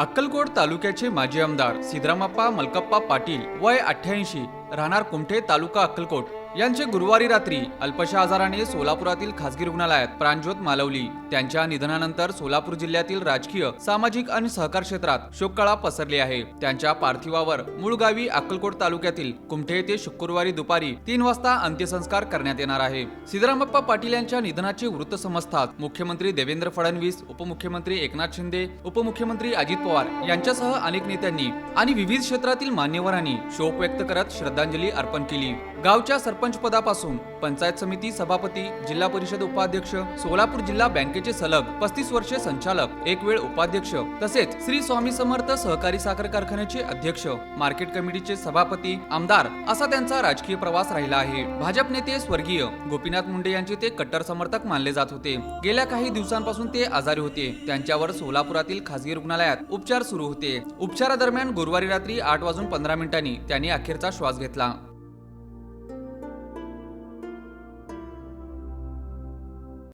अक्कलकोट तालुक्याचे माजी आमदार सिद्धरामप्पा मलकप्पा पाटील वय अठ्ठ्याऐंशी राहणार कुमठे तालुका अक्कलकोट. यांचे गुरुवारी रात्री अल्पशा आजाराने सोलापुरातील खासगी रुग्णालयात प्राणज्योत मालवली त्यांच्या निधनानंतर सोलापूर जिल्ह्यातील राजकीय सामाजिक आणि सहकार क्षेत्रात शोककळा पसरली आहे. त्यांच्या पार्थिवावर मूळ गावी अक्कलकोट तालुक्यातील कुमठे येथे शुक्रवारी दुपारी तीन वाजता अंत्यसंस्कार करण्यात येणार आहे. सिद्धरामप्पा पाटील यांच्या निधनाचे वृत्त समजतात मुख्यमंत्री देवेंद्र फडणवीस उपमुख्यमंत्री एकनाथ शिंदे उपमुख्यमंत्री अजित पवार यांच्यासह अनेक नेत्यांनी आणि विविध क्षेत्रातील मान्यवरांनी शोक व्यक्त करत श्रद्धांजली अर्पण केली. गावच्या सरपंच पदापासून पंचायत समिती सभापती जिल्हा परिषद उपाध्यक्ष सोलापूर जिल्हा बँकेचे सलग पस्तीस वर्षे संचालक एक वेळ उपाध्यक्ष तसेच श्री स्वामी समर्थ सहकारी साखर कारखान्याचे अध्यक्ष मार्केट कमिटीचे सभापती आमदार असा त्यांचा राजकीय प्रवास राहिला आहे. भाजप नेते स्वर्गीय गोपीनाथ मुंडे यांचे ते कट्टर समर्थक मानले जात होते. गेल्या काही दिवसांपासून ते आजारी होते. त्यांच्यावर सोलापुरातील खासगी रुग्णालयात उपचार सुरू होते. उपचारादरम्यान गुरुवारी रात्री आठ वाजून पंधरा मिनिटांनी त्यांनी अखेरचा श्वास घेतला.